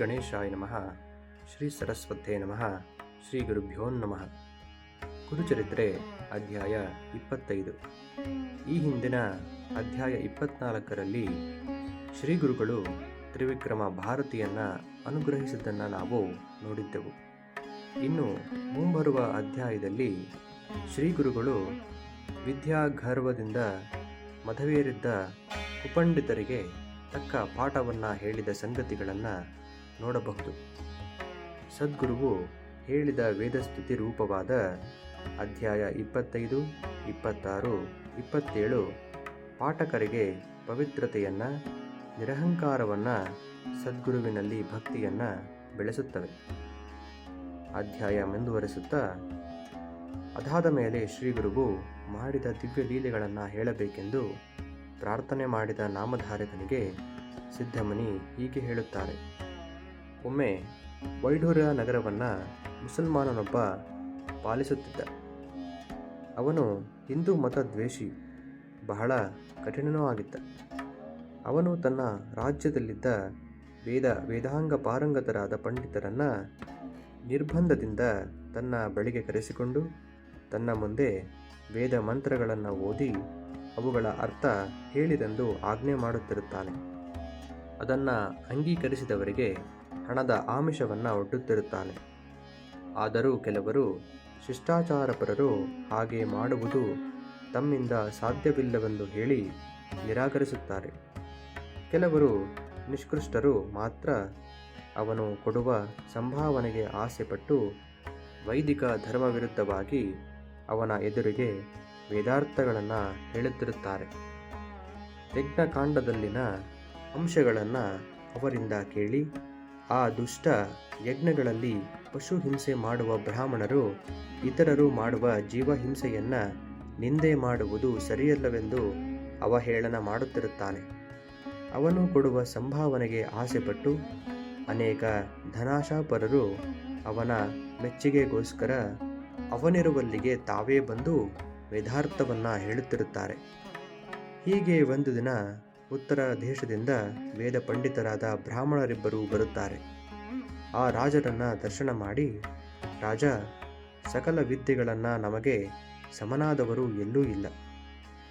ಗಣೇಶಾಯ ನಮಃ. ಶ್ರೀ ಸರಸ್ವತೇ ನಮಃ. ಶ್ರೀ ಗುರುಭ್ಯೋ ನಮಃ. ಕುರುಚರಿತ್ರೆ ಅಧ್ಯಾಯ ಇಪ್ಪತ್ತೈದು. ಈ ಹಿಂದಿನ ಅಧ್ಯಾಯ ಇಪ್ಪತ್ನಾಲ್ಕರಲ್ಲಿ ಶ್ರೀ ಗುರುಗಳು ತ್ರಿವಿಕ್ರಮ ಭಾರತಿಯನ್ನು ಅನುಗ್ರಹಿಸಿದ್ದನ್ನು ನಾವು ನೋಡಿದ್ದೆವು. ಇನ್ನು ಮುಂಬರುವ ಅಧ್ಯಾಯದಲ್ಲಿ ಶ್ರೀ ಗುರುಗಳು ವಿದ್ಯಾಗರ್ವದಿಂದ ಮಧವೇರಿದ್ದ ಕುಪಂಡಿತರಿಗೆ ತಕ್ಕ ಪಾಠವನ್ನು ಹೇಳಿದ ಸಂಗತಿಗಳನ್ನು ನೋಡಬಹುದು. ಸದ್ಗುರುವು ಹೇಳಿದ ವೇದಸ್ತುತಿ ರೂಪವಾದ ಅಧ್ಯಾಯ ಇಪ್ಪತ್ತೈದು, ಇಪ್ಪತ್ತಾರು, ಇಪ್ಪತ್ತೇಳು ಪಾಠಕರಿಗೆ ಪವಿತ್ರತೆಯನ್ನು, ನಿರಹಂಕಾರವನ್ನು ಸದ್ಗುರುವಿನಲ್ಲಿ ಭಕ್ತಿಯನ್ನು ಬೆಳೆಸುತ್ತವೆ. ಅಧ್ಯಾಯ ಮುಂದುವರಿಸುತ್ತಾ, ಅದಾದ ಮೇಲೆ ಶ್ರೀಗುರುವು ಮಾಡಿದ ದಿವ್ಯ ಲೀಲೆಗಳನ್ನು ಹೇಳಬೇಕೆಂದು ಪ್ರಾರ್ಥನೆ ಮಾಡಿದ ನಾಮಧಾರಕನಿಗೆ ಸಿದ್ಧಮಣಿ ಹೀಗೆ ಹೇಳುತ್ತಾರೆ. ಒಮ್ಮೆ ವೈಢೂರ್ಯ ನಗರವನ್ನು ಮುಸಲ್ಮಾನನೊಬ್ಬ ಪಾಲಿಸುತ್ತಿದ್ದ. ಅವನು ಹಿಂದೂ ಮತ ದ್ವೇಷಿ, ಬಹಳ ಕಠಿಣನೂ ಆಗಿದ್ದ. ಅವನು ತನ್ನ ರಾಜ್ಯದಲ್ಲಿದ್ದ ವೇದ, ವೇದಾಂಗ ಪಾರಂಗತರಾದ ಪಂಡಿತರನ್ನು ನಿರ್ಬಂಧದಿಂದ ತನ್ನ ಬಳಿಗೆ ಕರೆಸಿಕೊಂಡು, ತನ್ನ ಮುಂದೆ ವೇದ ಮಂತ್ರಗಳನ್ನು ಓದಿ ಅವುಗಳ ಅರ್ಥ ಹೇಳಿರೆಂದು ಆಜ್ಞೆ ಮಾಡುತ್ತಿರುತ್ತಾನೆ. ಅದನ್ನು ಅಂಗೀಕರಿಸಿದವರಿಗೆ ಹಣದ ಆಮಿಷವನ್ನು ಒಡ್ಡುತ್ತಿರುತ್ತಾನೆ. ಆದರೂ ಕೆಲವರು ಶಿಷ್ಟಾಚಾರಪರರು ಹಾಗೆ ಮಾಡುವುದು ತಮ್ಮಿಂದ ಸಾಧ್ಯವಿಲ್ಲವೆಂದು ಹೇಳಿ ನಿರಾಕರಿಸುತ್ತಾರೆ. ಕೆಲವರು ನಿಷ್ಕೃಷ್ಟರು ಮಾತ್ರ ಅವನು ಕೊಡುವ ಸಂಭಾವನೆಗೆ ಆಸೆಪಟ್ಟು ವೈದಿಕ ಧರ್ಮ ವಿರುದ್ಧವಾಗಿ ಅವನ ಎದುರಿಗೆ ವೇದಾರ್ಥಗಳನ್ನು ಹೇಳುತ್ತಿರುತ್ತಾರೆ. ಯಜ್ಞಕಾಂಡದಲ್ಲಿನ ಅಂಶಗಳನ್ನು ಅವರಿಂದ ಕೇಳಿ ಆ ದುಷ್ಟ ಯಜ್ಞಗಳಲ್ಲಿ ಪಶು ಹಿಂಸೆ ಮಾಡುವ ಬ್ರಾಹ್ಮಣರು, ಇತರರು ಮಾಡುವ ಜೀವಹಿಂಸೆಯನ್ನು ನಿಂದೆ ಮಾಡುವುದು ಸರಿಯಲ್ಲವೆಂದು ಅವಹೇಳನ ಮಾಡುತ್ತಿರುತ್ತಾನೆ. ಅವನು ಕೊಡುವ ಸಂಭಾವನೆಗೆ ಆಸೆಪಟ್ಟು ಅನೇಕ ಧನಾಶಾಪರರು ಅವನ ಮೆಚ್ಚುಗೆಗೋಸ್ಕರ ಅವನಿರುವಲ್ಲಿಗೆ ತಾವೇ ಬಂದು ವೇದಾರ್ಥವನ್ನು ಹೇಳುತ್ತಿರುತ್ತಾರೆ. ಹೀಗೆ ಒಂದು ದಿನ ಉತ್ತರ ದೇಶದಿಂದ ವೇದ ಪಂಡಿತರಾದ ಬ್ರಾಹ್ಮಣರಿಬ್ಬರು ಬರುತ್ತಾರೆ. ಆ ರಾಜರನ್ನು ದರ್ಶನ ಮಾಡಿ, ರಾಜ, ಸಕಲ ವಿದ್ಯೆಗಳನ್ನು ನಮಗೆ ಸಮನಾದವರು ಎಲ್ಲೂ ಇಲ್ಲ.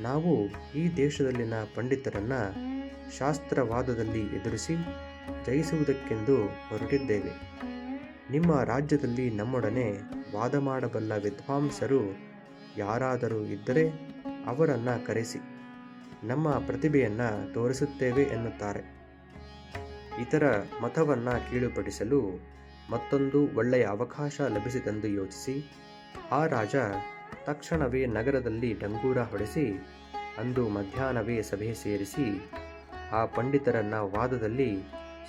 ನಾವು ಈ ದೇಶದಲ್ಲಿನ ಪಂಡಿತರನ್ನು ಶಾಸ್ತ್ರವಾದದಲ್ಲಿ ಎದುರಿಸಿ ಜಯಿಸುವುದಕ್ಕೆಂದು ಹೊರಟಿದ್ದೇವೆ. ನಿಮ್ಮ ರಾಜ್ಯದಲ್ಲಿ ನಮ್ಮೊಡನೆ ವಾದ ಮಾಡಬಲ್ಲ ವಿದ್ವಾಂಸರು ಯಾರಾದರೂ ಇದ್ದರೆ ಅವರನ್ನು ಕರೆಸಿ. ನಮ್ಮ ಪ್ರತಿಭೆಯನ್ನು ತೋರಿಸುತ್ತೇವೆ ಎನ್ನುತ್ತಾರೆ. ಇತರ ಮತವನ್ನು ಕೀಳುಪಡಿಸಲು ಮತ್ತೊಂದು ಒಳ್ಳೆಯ ಅವಕಾಶ ಲಭಿಸಿತೆಂದು ಯೋಚಿಸಿ, ಆ ರಾಜ ತಕ್ಷಣವೇ ನಗರದಲ್ಲಿ ಡಂಗೂರ ಹೊಡೆಸಿ, ಅಂದು ಮಧ್ಯಾಹ್ನವೇ ಸಭೆ ಸೇರಿಸಿ, ಆ ಪಂಡಿತರನ್ನ ವಾದದಲ್ಲಿ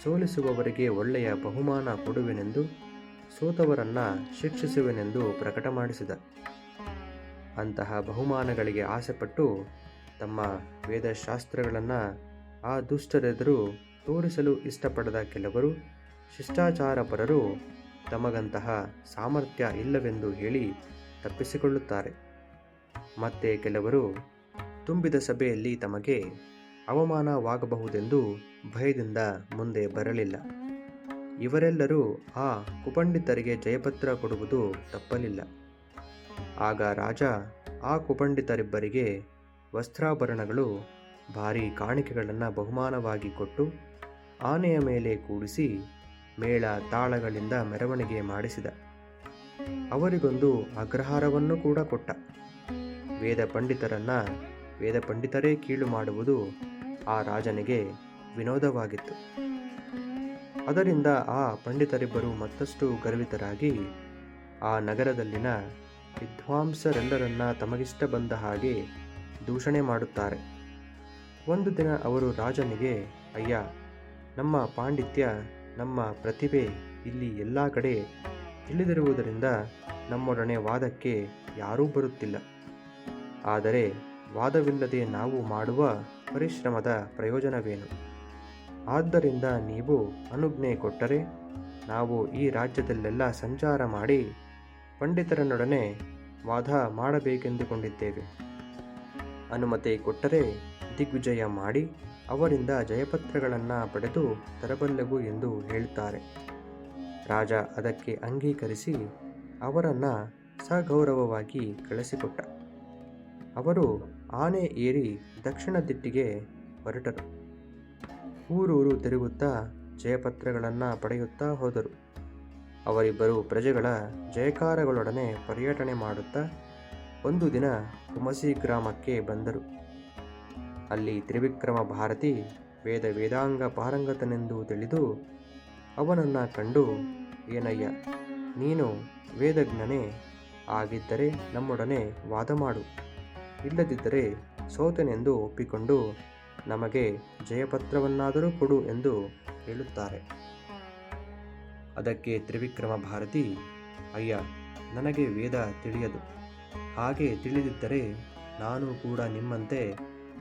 ಸೋಲಿಸುವವರಿಗೆ ಒಳ್ಳೆಯ ಬಹುಮಾನ ಕೊಡುವೆನೆಂದು, ಸೋತವರನ್ನು ಶಿಕ್ಷಿಸುವೆನೆಂದು ಪ್ರಕಟ ಮಾಡಿಸಿದ ಅಂತಹ ಬಹುಮಾನಗಳಿಗೆ ಆಸೆಪಟ್ಟು ತಮ್ಮ ವೇದಶಾಸ್ತ್ರಗಳನ್ನು ಆ ದುಷ್ಟರೆದುರು ತೋರಿಸಲು ಇಷ್ಟಪಡದ ಕೆಲವರು ಶಿಷ್ಟಾಚಾರಪರರು ತಮಗಂತಹ ಸಾಮರ್ಥ್ಯ ಇಲ್ಲವೆಂದು ಹೇಳಿ ತಪ್ಪಿಸಿಕೊಳ್ಳುತ್ತಾರೆ. ಮತ್ತೆ ಕೆಲವರು ತುಂಬಿದ ಸಭೆಯಲ್ಲಿ ತಮಗೆ ಅವಮಾನವಾಗಬಹುದೆಂದು ಭಯದಿಂದ ಮುಂದೆ ಬರಲಿಲ್ಲ. ಇವರೆಲ್ಲರೂ ಆ ಕುಪಂಡಿತರಿಗೆ ಜಯಪತ್ರ ಕೊಡುವುದು ತಪ್ಪಲಿಲ್ಲ. ಆಗ ರಾಜ ಆ ಕುಪಂಡಿತರಿಬ್ಬರಿಗೆ ವಸ್ತ್ರಾಭರಣಗಳು ಭಾರಿ ಕಾಣಿಕೆಗಳನ್ನು ಬಹುಮಾನವಾಗಿ ಕೊಟ್ಟು ಆನೆಯ ಮೇಲೆ ಕೂಡಿಸಿ ಮೇಳ ತಾಳಗಳಿಂದ ಮೆರವಣಿಗೆ ಮಾಡಿಸಿದ. ಅವರಿಗೊಂದು ಅಗ್ರಹಾರವನ್ನು ಕೂಡ ಕೊಟ್ಟ. ವೇದ ಪಂಡಿತರನ್ನು ವೇದ ಪಂಡಿತರೇ ಕೀಳು ಮಾಡುವುದು ಆ ರಾಜನಿಗೆ ವಿನೋದವಾಗಿತ್ತು. ಅದರಿಂದ ಆ ಪಂಡಿತರಿಬ್ಬರು ಮತ್ತಷ್ಟು ಗರ್ವಿತರಾಗಿ ಆ ನಗರದಲ್ಲಿನ ವಿದ್ವಾಂಸರೆಲ್ಲರನ್ನ ತಮಗಿಷ್ಟ ಬಂದ ಹಾಗೆ ದೂಷಣೆ ಮಾಡುತ್ತಾರೆ. ಒಂದು ದಿನ ಅವರು ರಾಜನಿಗೆ, ಅಯ್ಯ, ನಮ್ಮ ಪಾಂಡಿತ್ಯ, ನಮ್ಮ ಪ್ರತಿಭೆ ಇಲ್ಲಿ ಎಲ್ಲ ಕಡೆ ತಿಳಿದಿರುವುದರಿಂದ ನಮ್ಮೊಡನೆ ವಾದಕ್ಕೆ ಯಾರೂ ಬರುತ್ತಿಲ್ಲ. ಆದರೆ ವಾದವಿಲ್ಲದೆ ನಾವು ಮಾಡುವ ಪರಿಶ್ರಮದ ಪ್ರಯೋಜನವೇನು? ಆದ್ದರಿಂದ ನೀವು ಅನುಜ್ಞೆ ಕೊಟ್ಟರೆ ನಾವು ಈ ರಾಜ್ಯದಲ್ಲೆಲ್ಲ ಸಂಚಾರ ಮಾಡಿ ಪಂಡಿತರನ್ನೊಡನೆ ವಾದ ಮಾಡಬೇಕೆಂದುಕೊಂಡಿದ್ದೇವೆ. ಅನುಮತಿ ಕೊಟ್ಟರೆ ದಿಗ್ವಿಜಯ ಮಾಡಿ ಅವರಿಂದ ಜಯಪತ್ರಗಳನ್ನು ಪಡೆದು ತರಬಲ್ಲೆವು ಎಂದು ಹೇಳುತ್ತಾರೆ ರಾಜ ಅದಕ್ಕೆ ಅಂಗೀಕರಿಸಿ ಅವರನ್ನು ಸಗೌರವವಾಗಿ ಕಳಿಸಿಕೊಟ್ಟ. ಅವರು ಆನೆ ಏರಿ ದಕ್ಷಿಣ ದಿಟ್ಟಿಗೆ ಹೊರಟರು. ಊರೂರು ತಿರುಗುತ್ತಾ ಜಯಪತ್ರಗಳನ್ನು ಪಡೆಯುತ್ತಾ ಹೋದರು. ಅವರಿಬ್ಬರು ಪ್ರಜೆಗಳ ಜಯಕಾರಗಳೊಡನೆ ಪರ್ಯಟನೆ ಮಾಡುತ್ತಾ ಒಂದು ದಿನ ತುಮಸಿ ಗ್ರಾಮಕ್ಕೆ ಬಂದರು. ಅಲ್ಲಿ ತ್ರಿವಿಕ್ರಮ ಭಾರತಿ ವೇದ ವೇದಾಂಗ ಪಾರಂಗತನೆಂದು ತಿಳಿದು ಅವನನ್ನು ಕಂಡು, ಏನಯ್ಯ, ನೀನು ವೇದಜ್ಞನೇ, ಆಗಿದ್ದರೆ ನಮ್ಮೊಡನೆ ವಾದ ಮಾಡು. ಇಲ್ಲದಿದ್ದರೆ ಸೋತನೆಂದು ಒಪ್ಪಿಕೊಂಡು ನಮಗೆ ಜಯಪತ್ರವನ್ನಾದರೂ ಕೊಡು ಎಂದು ಹೇಳುತ್ತಾರೆ. ಅದಕ್ಕೆ ತ್ರಿವಿಕ್ರಮ ಭಾರತಿ, ಅಯ್ಯ, ನನಗೆ ವೇದ ತಿಳಿಯದು. ಹಾಗೆ ತಿಳಿದಿದ್ದರೆ ನಾನು ಕೂಡ ನಿಮ್ಮಂತೆ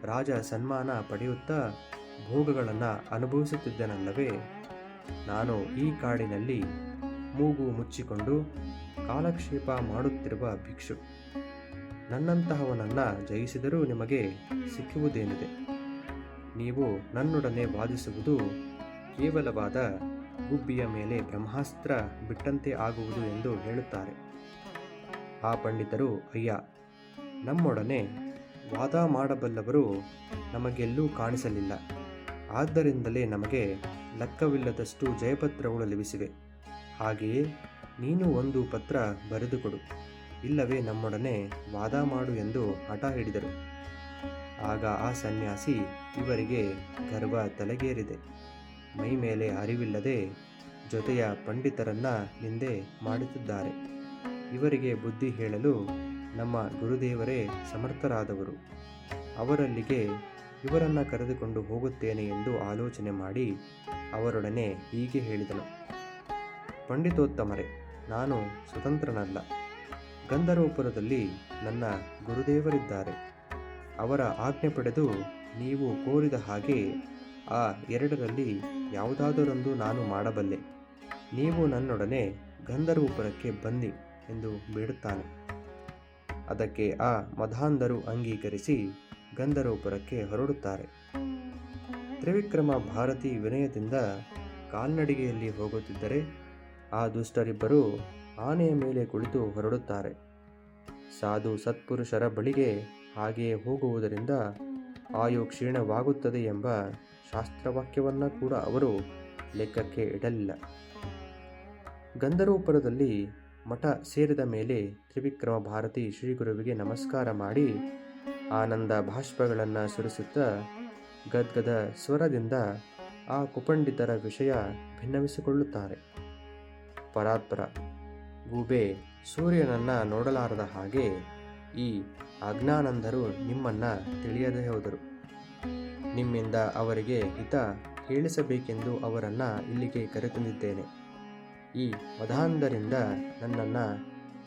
ರಾಜ ಸನ್ಮಾನ ಪಡೆಯುತ್ತಾ ಭೋಗಗಳನ್ನು ಅನುಭವಿಸುತ್ತಿದ್ದನಲ್ಲವೇ? ನಾನು ಈ ಕಾಡಿನಲ್ಲಿ ಮೂಗು ಮುಚ್ಚಿಕೊಂಡು ಕಾಲಕ್ಷೇಪ ಮಾಡುತ್ತಿರುವ ಭಿಕ್ಷು. ನನ್ನಂತಹವನನ್ನು ಜಯಿಸಿದರೂ ನಿಮಗೆ ಸಿಕ್ಕುವುದೇನಿದೆ? ನೀವು ನನ್ನೊಡನೆ ವಾದಿಸುವುದು ಕೇವಲವಾದ ಗುಬ್ಬಿಯ ಮೇಲೆ ಬ್ರಹ್ಮಾಸ್ತ್ರ ಬಿಟ್ಟಂತೆ ಆಗುವುದು ಎಂದು ಹೇಳುತ್ತಾರೆ. ಆ ಪಂಡಿತರು, ಅಯ್ಯ, ನಮ್ಮೊಡನೆ ವಾದ ಮಾಡಬಲ್ಲವರು ನಮಗೆಲ್ಲೂ ಕಾಣಿಸಲಿಲ್ಲ. ಆದ್ದರಿಂದಲೇ ನಮಗೆ ಲೆಕ್ಕವಿಲ್ಲದಷ್ಟು ಜಯಪತ್ರಗಳು ಲಭಿಸಿವೆ. ಹಾಗೆಯೇ ನೀನು ಒಂದು ಪತ್ರ ಬರೆದುಕೊಡು. ಇಲ್ಲವೇ ನಮ್ಮೊಡನೆ ವಾದ ಮಾಡು ಎಂದು ಹಠ ಹಿಡಿದರು ಆಗ ಆ ಸನ್ಯಾಸಿ ಇವರಿಗೆ ಗರ್ವ ತಲೆಗೇರಿದೆ. ಮೈ ಮೇಲೆ ಅರಿವಿಲ್ಲದೆ ಜೊತೆಯ ಪಂಡಿತರನ್ನ ನಿಂದೆ ಮಾಡುತ್ತಿದ್ದಾರೆ. ಇವರಿಗೆ ಬುದ್ಧಿ ಹೇಳಲು ನಮ್ಮ ಗುರುದೇವರೇ ಸಮರ್ಥರಾದವರು. ಅವರಲ್ಲಿಗೆ ಇವರನ್ನು ಕರೆದುಕೊಂಡು ಹೋಗುತ್ತೇನೆ ಎಂದು ಆಲೋಚನೆ ಮಾಡಿ ಅವರೊಡನೆ ಹೀಗೆ ಹೇಳಿದನು. ಪಂಡಿತೋತ್ತಮರೇ, ನಾನು ಸ್ವತಂತ್ರನಲ್ಲ. ಗಂಧರ್ವಪುರದಲ್ಲಿ ನನ್ನ ಗುರುದೇವರಿದ್ದಾರೆ. ಅವರ ಆಜ್ಞೆ ಪಡೆದು ನೀವು ಕೋರಿದ ಹಾಗೆ ಆ ಎರಡರಲ್ಲಿ ಯಾವುದಾದರೊಂದು ನಾನು ಮಾಡಬಲ್ಲೆ. ನೀವು ನನ್ನೊಡನೆ ಗಂಧರ್ವಪುರಕ್ಕೆ ಬನ್ನಿ. ಎಂದು ಬೇಡುತ್ತಾನೆ ಅದಕ್ಕೆ ಆ ಮಧಾಂಧರು ಅಂಗೀಕರಿಸಿ ಗಂಧರ್ವಪುರಕ್ಕೆ ಹೊರಡುತ್ತಾರೆ. ತ್ರಿವಿಕ್ರಮ ಭಾರತಿ ವಿನಯದಿಂದ ಕಾಲ್ನಡಿಗೆಯಲ್ಲಿ ಹೋಗುತ್ತಿದ್ದರೆ ಆ ದುಷ್ಟರಿಬ್ಬರು ಆನೆಯ ಮೇಲೆ ಕುಳಿತು ಹೊರಡುತ್ತಾರೆ. ಸಾಧು ಸತ್ಪುರುಷರ ಬಳಿಗೆ ಹಾಗೆಯೇ ಹೋಗುವುದರಿಂದ ಆಯು ಕ್ಷೀಣವಾಗುತ್ತದೆ ಎಂಬ ಶಾಸ್ತ್ರವಾಕ್ಯವನ್ನು ಕೂಡ ಅವರು ಲೆಕ್ಕಕ್ಕೆ ಇಡಲಿಲ್ಲ. ಗಂಧರ್ವಪುರದಲ್ಲಿ ಮಠ ಸೇರಿದ ಮೇಲೆ ತ್ರಿವಿಕ್ರಮ ಭಾರತಿ ಶ್ರೀಗುರುವಿಗೆ ನಮಸ್ಕಾರ ಮಾಡಿ ಆನಂದ ಭಾಷ್ಪಗಳನ್ನು ಸುರಿಸುತ್ತಾ ಗದ್ಗದ ಸ್ವರದಿಂದ ಆ ಕುಪಂಡಿತರ ವಿಷಯ ಭಿನ್ನವಿಸಿಕೊಳ್ಳುತ್ತಾರೆ. ಪರಾತ್ಪರ, ಗೂಬೆ, ಸೂರ್ಯನನ್ನ ನೋಡಲಾರದ ಹಾಗೆ ಈ ಅಜ್ಞಾನಂದರು ನಿಮ್ಮನ್ನ ತಿಳಿಯದೆ ಹೋದರು. ನಿಮ್ಮಿಂದ ಅವರಿಗೆ ಹಿತ ಹೇಳಿಸಬೇಕೆಂದು ಅವರನ್ನು ಇಲ್ಲಿಗೆ ಕರೆತಂದಿದ್ದೇನೆ. ಈ ವಧಾಂಧರಿಂದ ನನ್ನನ್ನು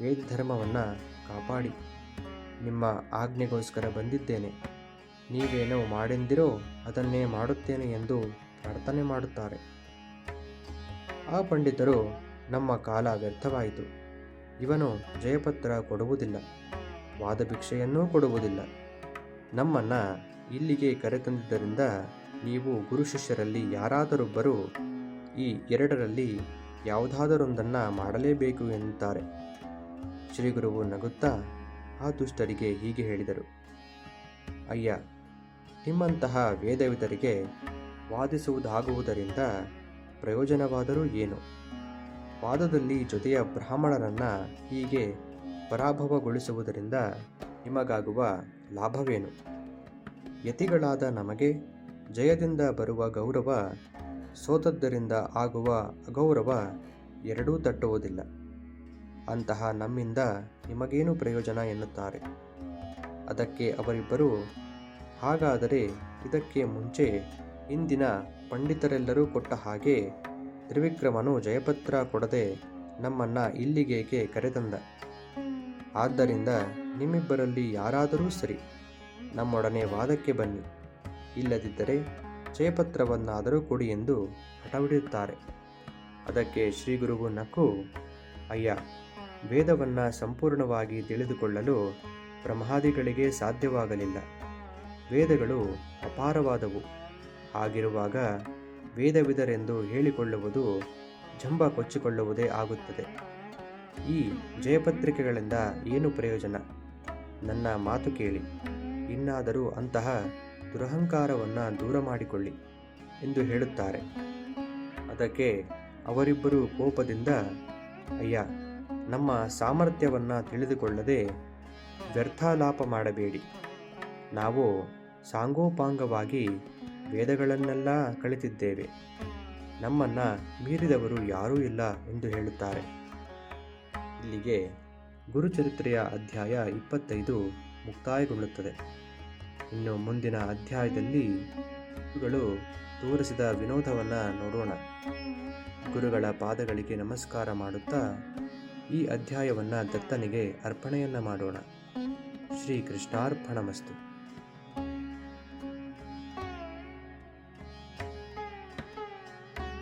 ವೇದ ಧರ್ಮವನ್ನು ಕಾಪಾಡಿ. ನಿಮ್ಮ ಆಜ್ಞೆಗೋಸ್ಕರ ಬಂದಿದ್ದೇನೆ. ನೀವೇನೋ ಮಾಡೆಂದಿರೋ ಅದನ್ನೇ ಮಾಡುತ್ತೇನೆ ಎಂದು ಪ್ರಾರ್ಥನೆ ಮಾಡುತ್ತಾರೆ. ಆ ಪಂಡಿತರು ನಮ್ಮ ಕಾಲ ವ್ಯರ್ಥವಾಯಿತು. ಇವನು ಜಯಪತ್ರ ಕೊಡುವುದಿಲ್ಲ, ವಾದಭಿಕ್ಷೆಯನ್ನೂ ಕೊಡುವುದಿಲ್ಲ. ನಮ್ಮನ್ನು ಇಲ್ಲಿಗೆ ಕರೆತಂದಿದ್ದರಿಂದ ನೀವು ಗುರು ಶಿಷ್ಯರಲ್ಲಿ ಯಾರಾದರೊಬ್ಬರು ಈ ಎರಡರಲ್ಲಿ ಯಾವುದಾದರೊಂದನ್ನು ಮಾಡಲೇಬೇಕು ಎನ್ನುತ್ತಾರೆ ಶ್ರೀಗುರುವು ನಗುತ್ತಾ ಆ ದುಷ್ಟರಿಗೆ ಹೀಗೆ ಹೇಳಿದರು. ಅಯ್ಯ, ನಿಮ್ಮಂತಹ ವೇದವಿದರಿಗೆ ವಾದಿಸುವುದಾಗುವುದರಿಂದ ಪ್ರಯೋಜನವಾದರೂ ಏನು? ವಾದದಲ್ಲಿ ಜೊತೆಯ ಬ್ರಾಹ್ಮಣರನ್ನು ಹೀಗೆ ಪರಾಭವಗೊಳಿಸುವುದರಿಂದ ನಿಮಗಾಗುವ ಲಾಭವೇನು? ಯತಿಗಳಾದ ನಮಗೆ ಜಯದಿಂದ ಬರುವ ಗೌರವ ಸೋತದ್ದರಿಂದ ಆಗುವ ಅಗೌರವ ಎರಡೂ ತಟ್ಟುವುದಿಲ್ಲ ಅಂತಹ ನಮ್ಮಿಂದ ನಿಮಗೇನು ಪ್ರಯೋಜನ ಎನ್ನುತ್ತಾರೆ? ಅದಕ್ಕೆ ಅವರಿಬ್ಬರು, ಹಾಗಾದರೆ ಇದಕ್ಕೆ ಮುಂಚೆ ಇಂದಿನ ಪಂಡಿತರೆಲ್ಲರೂ ಕೊಟ್ಟ ಹಾಗೆ ತ್ರಿವಿಕ್ರಮನು ಜಯಪತ್ರ ಕೊಡದೆ ನಮ್ಮನ್ನು ಇಲ್ಲಿಗೇಕೆ ಕರೆತಂದ? ಆದ್ದರಿಂದ ನಿಮ್ಮಿಬ್ಬರಲ್ಲಿ ಯಾರಾದರೂ ಸರಿ, ನಮ್ಮೊಡನೆ ವಾದಕ್ಕೆ ಬನ್ನಿ. ಇಲ್ಲದಿದ್ದರೆ ಜಯಪತ್ರವನ್ನಾದರೂ ಕೊಡಿ ಎಂದು ಹಠವಿಡುತ್ತಾರೆ ಅದಕ್ಕೆ ಶ್ರೀ ಗುರುವು ನಕ್ಕು, ಅಯ್ಯ, ವೇದವನ್ನು ಸಂಪೂರ್ಣವಾಗಿ ತಿಳಿದುಕೊಳ್ಳಲು ಬ್ರಹ್ಮಾದಿಗಳಿಗೆ ಸಾಧ್ಯವಾಗಲಿಲ್ಲ. ವೇದಗಳು ಅಪಾರವಾದವು. ಹಾಗಿರುವಾಗ ವೇದವಿದರೆಂದು ಹೇಳಿಕೊಳ್ಳುವುದು ಜಂಬ ಕೊಚ್ಚಿಕೊಳ್ಳುವುದೇ ಆಗುತ್ತದೆ. ಈ ಜಯಪತ್ರಿಕೆಗಳಿಂದ ಏನು ಪ್ರಯೋಜನ? ನನ್ನ ಮಾತು ಕೇಳಿ. ಇನ್ನಾದರೂ ಅಂತಹ ದುರಹಂಕಾರವನ್ನು ದೂರ ಮಾಡಿಕೊಳ್ಳಿ ಎಂದು ಹೇಳುತ್ತಾರೆ. ಅದಕ್ಕೆ ಅವರಿಬ್ಬರು ಕೋಪದಿಂದ, ಅಯ್ಯ, ನಮ್ಮ ಸಾಮರ್ಥ್ಯವನ್ನು ತಿಳಿದುಕೊಳ್ಳದೆ ವ್ಯರ್ಥಾಲಾಪ ಮಾಡಬೇಡಿ. ನಾವು ಸಾಂಗೋಪಾಂಗವಾಗಿ ವೇದಗಳನ್ನೆಲ್ಲ ಕಲಿತಿದ್ದೇವೆ. ನಮ್ಮನ್ನು ಮೀರಿದವರು ಯಾರೂ ಇಲ್ಲ ಎಂದು ಹೇಳುತ್ತಾರೆ. ಇಲ್ಲಿಗೆ ಗುರುಚರಿತ್ರೆಯ ಅಧ್ಯಾಯ ಇಪ್ಪತ್ತೈದು ಮುಕ್ತಾಯಗೊಳ್ಳುತ್ತದೆ. ಇನ್ನು ಮುಂದಿನ ಅಧ್ಯಾಯದಲ್ಲಿ ಗುರುಗಳು ತೋರಿಸಿದ ವಿನೋದವನ್ನು ನೋಡೋಣ. ಗುರುಗಳ ಪಾದಗಳಿಗೆ ನಮಸ್ಕಾರ ಮಾಡುತ್ತಾ ಈ ಅಧ್ಯಾಯವನ್ನು ದತ್ತನಿಗೆ ಅರ್ಪಣೆಯನ್ನು ಮಾಡೋಣ. ಶ್ರೀ ಕೃಷ್ಣಾರ್ಪಣಮಸ್ತು